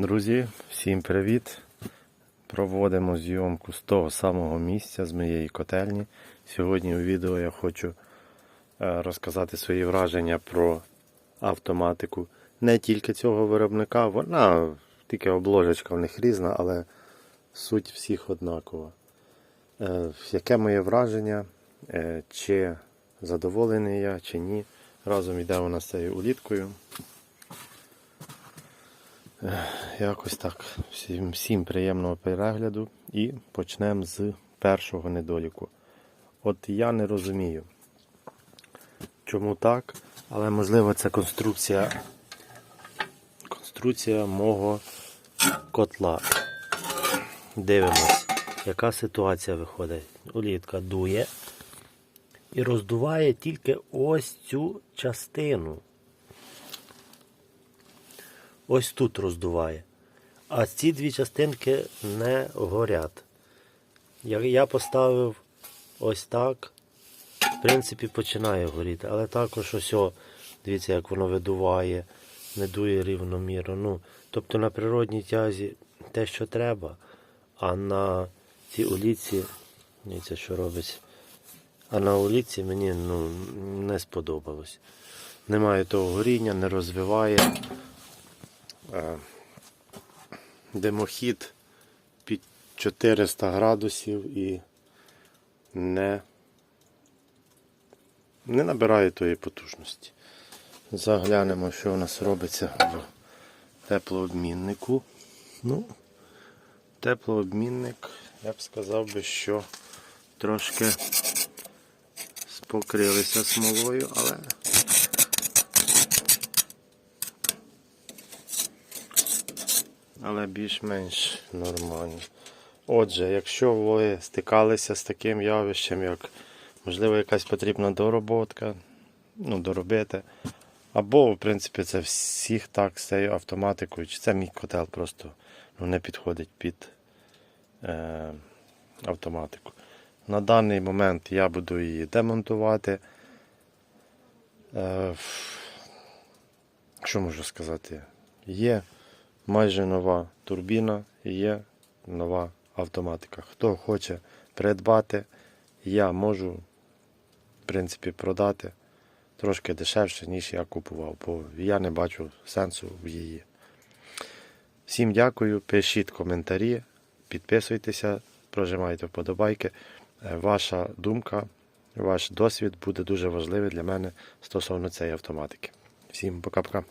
Друзі, всім привіт! Проводимо зйомку з того самого місця, з моєї котельні. Сьогодні у відео я хочу е, розказати свої враження про автоматику. Не тільки цього виробника, вона тільки обложечка в них різна, але суть всіх однакова. Е, Яке моє враження, е, чи задоволений я, чи ні. Разом йде вона з цією уліткою. Якось так. Всім, всім приємного перегляду і почнемо з першого недоліку. От я не розумію, чому так, але можливо це конструкція конструкція мого котла. Дивимось, яка ситуація виходить. Улітка дує і роздуває тільки ось цю частину ось тут роздуває. А ці дві частинки не горять. Я поставив ось так, в принципі, починає горіти. Але також ось, о, дивіться, як воно видуває, не дує рівномірно. Ну, тобто на природній тязі те, що треба, а на цій оліці, дивіться, що робиться. А на оліці мені ну, не сподобалось. Немає того горіння, не розвиває. Димохід під 400 градусів і не, не набирає тої потужності. Заглянемо, що у нас робиться в теплообміннику. Ну, теплообмінник, я б сказав би, що трошки спокрилися смолою, але але більш-менш нормально. Отже, якщо ви стикалися з таким явищем, як можливо якась потрібна дороботка, ну, доробити, або, в принципі, це всіх так з цією автоматикою, чи це мій котел просто ну, не підходить під е, автоматику. На даний момент я буду її демонтувати. Е, що можу сказати? Є майже нова турбіна і є нова автоматика. Хто хоче придбати, я можу, в принципі, продати трошки дешевше, ніж я купував, бо я не бачу сенсу в її. Всім дякую, пишіть коментарі, підписуйтеся, прожимайте вподобайки. Е, Ваша думка, ваш досвід буде дуже важливий для мене стосовно цієї автоматики. Всім пока-пока.